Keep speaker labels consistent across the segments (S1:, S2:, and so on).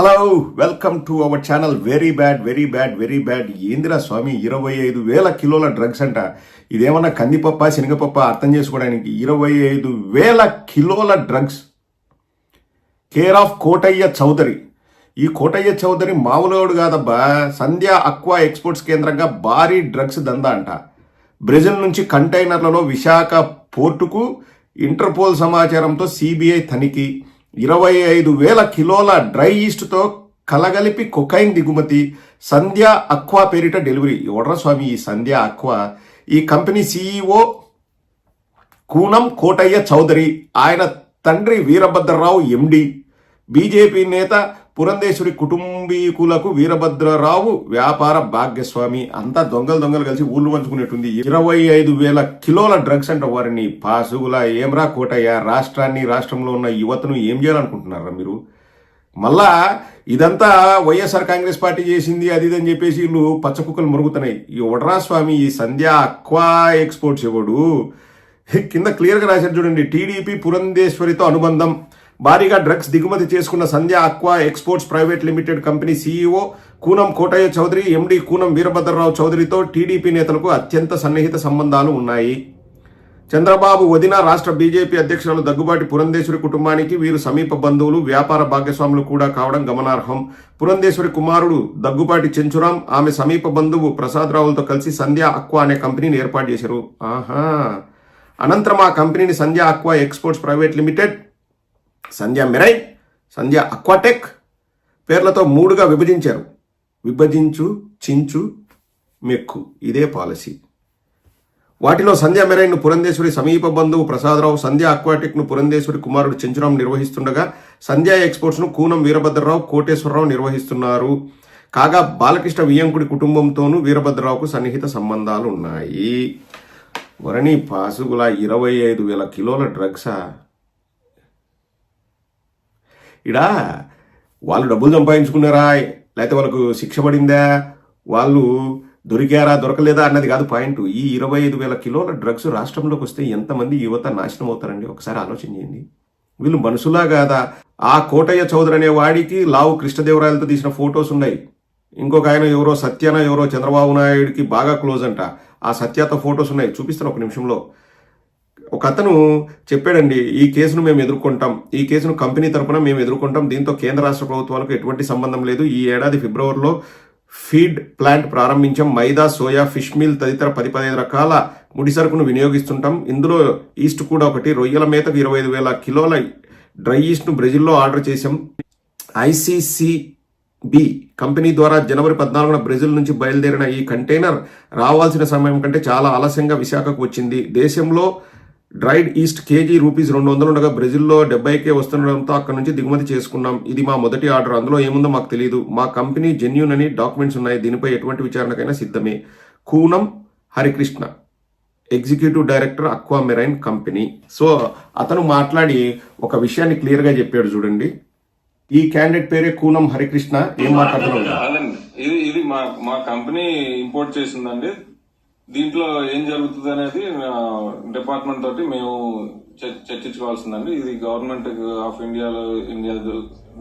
S1: Hello welcome to our channel very bad very bad very bad ఏందిరా స్వామి ఇరవై ఐదు వేల కిలోల డ్రగ్స్ అంట. ఇదేమన్నా కందిపప్ప శనగపప్ప అర్థం చేసుకోవడానికి? ఇరవై ఐదు వేల కిలోల drugs care of Kotayya Chowdary ఈ కోటయ్య చౌదరి మామూలుగాడు కాదబ్బా. సంధ్య అక్వా ఎక్స్పోర్ట్స్ కేంద్రంగా భారీ డ్రగ్స్ దందా అంట. బ్రెజిల్ నుంచి కంటైనర్లలో విశాఖ పోర్టుకు ఇంటర్పోల్ సమాచారంతో సిబిఐ తనిఖీ. ఇరవై ఐదు వేల కిలోల డ్రై ఈస్ట్తో కలగలిపి కొకైన్ దిగుమతి సంధ్య అక్వా పేరిట డెలివరీ. ఎవడ్రా స్వామి ఈ సంధ్య అక్వా? ఈ కంపెనీ సీఈఓ కూనం కోటయ్య చౌదరి ఆయన తండ్రి వీరభద్రరావు ఎండి బీజేపీ నేత పురంధేశ్వరి కుటుంబీకులకు వీరభద్రరావు వ్యాపార భాగ్యస్వామి. అంతా దొంగలు దొంగలు కలిసి ఊళ్ళు పంచుకునేట్టుంది. ఇరవై ఐదు వేల కిలోల డ్రగ్స్ అంట వారిని. పాసుగుల ఏమ్రా కోటయ్య రాష్ట్రాన్ని రాష్ట్రంలో ఉన్న యువతను ఏం చేయాలనుకుంటున్నారా మీరు? మళ్ళా ఇదంతా వైఎస్ఆర్ కాంగ్రెస్ పార్టీ చేసింది అది ఇది అని చెప్పేసి వీళ్ళు పచ్చకుక్కలు మురుగుతున్నాయి. ఈ వడరా స్వామి ఈ సంధ్య అక్వా ఎక్స్పోర్ట్స్ ఇవ్వడు కింద క్లియర్గా రాశారు చూడండి. టీడీపీ పురంధేశ్వరితో అనుబంధం. భారీగా డ్రగ్స్ దిగుమతి చేసుకున్న Sandhya Aqua exports private limited company CEO Koonam Kotayya Chowdary MD Koonam Veerabhadrarao చౌదరితో TDP నేతలకు అత్యంత సన్నిహిత సంబంధాలు ఉన్నాయి. చంద్రబాబు వదిన రాష్ట్ర బీజేపీ అధ్యక్షురాలు దగ్గుబాటి పురంధేశ్వరి కుటుంబానికి వీరు సమీప బంధువులు వ్యాపార భాగస్వాములు కూడా కావడం గమనార్హం. పురంధేశ్వరి కుమారుడు దగ్గుబాటి చెంచురాం ఆమె సమీప బంధువు ప్రసాదరావులతో కలిసి సంధ్య అక్వా అనే కంపెనీని ఏర్పాటు చేశారు. ఆహా! అనంతరం ఆ కంపెనీని Sandhya Aqua exports private limited Sandhya marine Sandhya Aquatech పేర్లతో మూడుగా విభజించారు. విభజించు చించు మెక్కు. ఇదే పాలసీ. వాటిలో సంధ్య మెరైన్ను పురంధేశ్వరి సమీప బంధువు ప్రసాదరావు సంధ్య అక్వాటిక్ను పురంధేశ్వరి కుమారుడు చెంచురాం నిర్వహిస్తుండగా సంధ్య ఎక్స్పోర్ట్స్ను కూనం వీరభద్రరావు కోటేశ్వరరావు నిర్వహిస్తున్నారు. కాగా బాలకృష్ణ వియ్యంకుడి కుటుంబంతోనూ వీరభద్రరావుకు సన్నిహిత సంబంధాలు ఉన్నాయి వరణి పాసుగుల ఇరవై ఐదు వేల కిలోల డ్రగ్సా? ఇడా వాళ్ళు డబ్బులు సంపాదించుకున్నారా? లేకపోతే వాళ్ళకు శిక్ష పడిందా? వాళ్ళు దొరికారా దొరకలేదా అన్నది కాదు పాయింట్. ఈ ఇరవై ఐదు వేల కిలోల డ్రగ్స్ రాష్ట్రంలోకి వస్తే ఎంతమంది యువత నాశనం అవుతారండి? ఒకసారి ఆలోచన చేయండి. వీళ్ళు మనుషులా కాదా? ఆ కోటయ్య చౌదరి అనే వాడికి లావు కృష్ణదేవరాయలతో తీసిన ఫొటోస్ ఉన్నాయి. ఇంకొక ఆయన ఎవరో సత్యన ఎవరో చంద్రబాబు నాయుడికి బాగా క్లోజ్ అంట. ఆ సత్యతో ఫొటోస్ ఉన్నాయి. చూపిస్తాను ఒక నిమిషంలో. ఒక అతను చెప్పాడండి ఈ కేసును మేము ఎదుర్కొంటాం. ఈ కేసును కంపెనీ తరపున మేము ఎదుర్కొంటాం. దీంతో కేంద్ర రాష్ట్ర ప్రభుత్వాలకు ఎటువంటి సంబంధం లేదు. ఈ ఏడాది ఫిబ్రవరిలో ఫీడ్ ప్లాంట్ ప్రారంభించాం. మైదా సోయా ఫిష్ మీల్ తదితర పది పదిహేను రకాల ముడి సరుకును వినియోగిస్తుంటాం. ఇందులో ఈస్ట్ కూడా ఒకటి. రొయ్యల మేతకు ఇరవై ఐదు వేల కిలోల డ్రై ఈస్ట్ను బ్రెజిల్లో ఆర్డర్ చేశాం. ఐసీసీ బి కంపెనీ ద్వారా జనవరి పద్నాలుగున బ్రెజిల్ నుంచి బయలుదేరిన ఈ కంటైనర్ రావాల్సిన సమయం కంటే చాలా ఆలస్యంగా విశాఖకు వచ్చింది. దేశంలో డ్రైడ్ ఈస్ట్ కేజీ రూపీస్ రెండు వందలు ఉండగా బ్రెజిల్లో డెబ్బైకే వస్తుండడంతో అక్కడ నుంచి దిగుమతి చేసుకున్నాం. ఇది మా మొదటి ఆర్డర్. అందులో ఏముందో మాకు తెలియదు మా కంపెనీ జెన్యున్ అని డాక్యుమెంట్స్ ఉన్నాయి. దీనిపై ఎటువంటి విచారణకైనా సిద్ధమే. Koonam Harikrishna executive director aqua marine company. So అతను మాట్లాడి ఒక విషయాన్ని క్లియర్గా చెప్పాడు చూడండి. ఈ క్యాండిడేట్ పేరే కూనం హరికృష్ణ. ఏం మాట్లాడుతున్నాడు
S2: ఇది ఇది మా మా కంపెనీ ఇంపోర్ట్ చేసిందండి. దీంట్లో ఏం జరుగుతుంది అనేది డిపార్ట్మెంట్ తోటి మేము చర్- చర్చించుకోవాల్సిందండి. ఇది గవర్నమెంట్ ఆఫ్ ఇండియాలో ఇండియా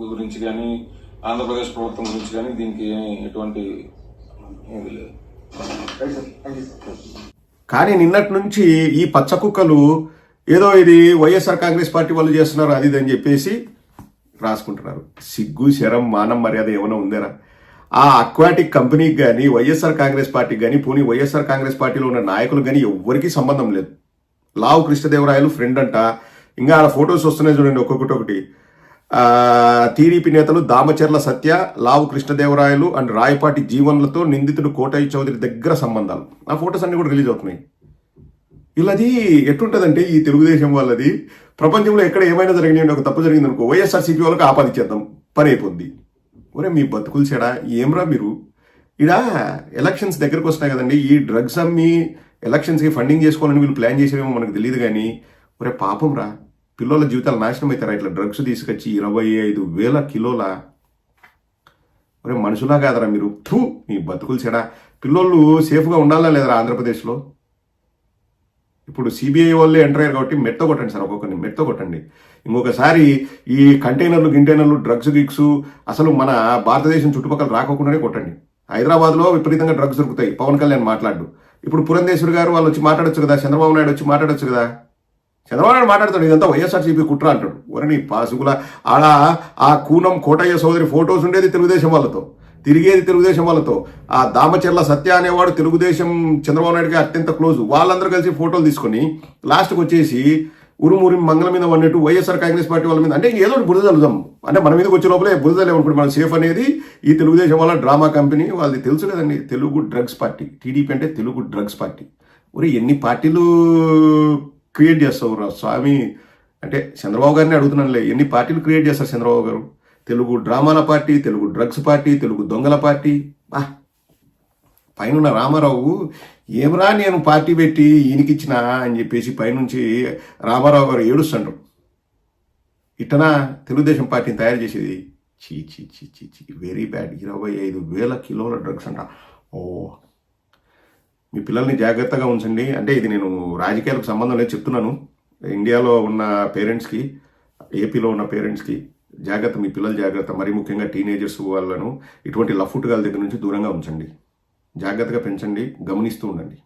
S2: గురించి కానీ ఆంధ్రప్రదేశ్ ప్రభుత్వం గురించి కానీ దీనికి ఎటువంటి ఇది లేదు.
S1: కానీ నిన్నటి నుంచి ఈ పచ్చ కుక్కలు ఏదో ఇది వైఎస్ఆర్ కాంగ్రెస్ పార్టీ వాళ్ళు చేస్తున్నారు అది ఇది అని చెప్పేసి రాసుకుంటున్నారు. సిగ్గు శరం మానం మర్యాద ఏమైనా ఉందేరా? ఆ అక్వాటిక్ కంపెనీకి కానీ వైఎస్ఆర్ కాంగ్రెస్ పార్టీకి కానీ పోనీ వైఎస్ఆర్ కాంగ్రెస్ పార్టీలో ఉన్న నాయకులు కానీ ఎవ్వరికీ సంబంధం లేదు. లావు కృష్ణదేవరాయలు ఫ్రెండ్ అంట. ఇంకా ఆ ఫొటోస్ వస్తున్నాయి చూడండి ఒక్కొక్కటి ఒకటి. టీడీపీ నేతలు దామచర్ల సత్య లావు కృష్ణదేవరాయలు అండ్ రాయపాటి జీవన్లతో నిందితుడు కోటయ్య చౌదరి దగ్గర సంబంధాలు. ఆ ఫొటోస్ అన్ని కూడా రిలీజ్ అవుతున్నాయి. ఇలాది ఎట్లుంటదంటే ఈ తెలుగుదేశం వాళ్ళది ప్రపంచంలో ఎక్కడ ఏమైనా జరిగినాయండి ఒక తప్పు జరిగింది అనుకో వైఎస్ఆర్సీపీ వాళ్ళకి ఆపాదించేద్దాం పని అయిపోద్ది. ఒరే మీ బతుకులు చెడా ఏమ్రా మీరు? ఇడా ఎలక్షన్స్ దగ్గరకు వస్తున్నాయి కదండి. ఈ డ్రగ్స్ అమ్మి ఎలక్షన్స్కి ఫండింగ్ చేసుకోవాలని వీళ్ళు ప్లాన్ చేసేవేమో మనకు తెలియదు కానీ ఒరే పాపం రా పిల్లల జీవితాలు నాశనం అవుతారా ఇట్లా డ్రగ్స్ తీసుకొచ్చి ఇరవై ఐదు వేల కిలోల ఒరే మనుషులా కాదరా మీరు. థూ మీ బతుకులు చెడా. పిల్లోళ్ళు సేఫ్గా ఉండాలా లేదరా ఆంధ్రప్రదేశ్లో? ఇప్పుడు సిబిఐ వాళ్ళే ఎంటర్ అయ్యారు కాబట్టి మెట్ట కొట్టండి సార్ ఒక్కొక్కరిని మెట్ట కొట్టండి. ఇంకొకసారి ఈ కంటైనర్లు గింటైనర్లు డ్రగ్స్ గిక్స్ అసలు మన భారతదేశం చుట్టుపక్కల రాకోకుండానే కొట్టండి. హైదరాబాద్లో విపరీతంగా డ్రగ్స్ దొరుకుతాయి. పవన్ కళ్యాణ్ మాట్లాడు. ఇప్పుడు పురంధేశ్వరి గారు వాళ్ళు వచ్చి మాట్లాడొచ్చు కదా చంద్రబాబు నాయుడు వచ్చి మాట్లాడొచ్చు కదా? చంద్రబాబు నాయుడు మాట్లాడతాడు ఇదంతా వైఎస్ఆర్సీపీ కుట్ర అంటాడు. వరణి పాసుకుల ఆడ ఆ కూనం కోటయ్య సోదరి ఫొటోస్ ఉండేది తెలుగుదేశం వాళ్ళతో. తిరిగేది తెలుగుదేశం వాళ్ళతో. ఆ దామచెర్ల సత్య అనేవాడు తెలుగుదేశం చంద్రబాబు నాయుడుకి అత్యంత క్లోజ్. వాళ్ళందరూ కలిసి ఫోటోలు తీసుకొని లాస్ట్కి వచ్చేసి ఉరుమురి మంగళం మీద ఉన్నట్టు వైఎస్ఆర్ కాంగ్రెస్ పార్టీ వాళ్ళ మీద. అంటే ఏదో ఒకటి బురద చల్లుదాం అంటే మన మీదకి వచ్చే లోపలే బురద లేవనుకోండి మనం సేఫ్ అనేది ఈ తెలుగుదేశం వాళ్ళ డ్రామా కంపెనీ. వాళ్ళది తెలుసు కదండి తెలుగు డ్రగ్స్ పార్టీ. టీడీపీ అంటే తెలుగు డ్రగ్స్ పార్టీ. ఒరే ఎన్ని పార్టీలు క్రియేట్ చేస్తావు రా స్వామి? అంటే చంద్రబాబు గారిని అడుగుతున్నానులే. ఎన్ని పార్టీలు క్రియేట్ చేస్తారు Chandrababu garu? Telugu డ్రామాల party Telugu drugs party Telugu దొంగల పార్టీ. బా. పైన రామారావు ఏమరా నేను పార్టీ పెట్టి ఈయనకిచ్చిన అని చెప్పేసి పైనుంచి రామారావు గారు ఏడుస్తుండ్రు. ఇట్టనా తెలుగుదేశం పార్టీని తయారు చేసేది? చీ చీ చీ చీ చీ వెరీ బ్యాడ్. ఇరవై ఐదు వేల కిలోల డ్రగ్స్ అంట. ఓ. మీ పిల్లల్ని జాగ్రత్తగా ఉంచండి. అంటే ఇది నేను రాజకీయాలకు సంబంధం లేదు చెప్తున్నాను. ఇండియాలో ఉన్న పేరెంట్స్కి ఏపీలో ఉన్న పేరెంట్స్కి జాగ్రత్త మీ పిల్లల జాగ్రత్త మరీ ముఖ్యంగా టీనేజర్స్ వాళ్ళను ఇటువంటి లఫ్ఫుట్గాల దగ్గర నుంచి దూరంగా ఉంచండి. జాగ్రత్తగా పెంచండి గమనిస్తూ ఉండండి.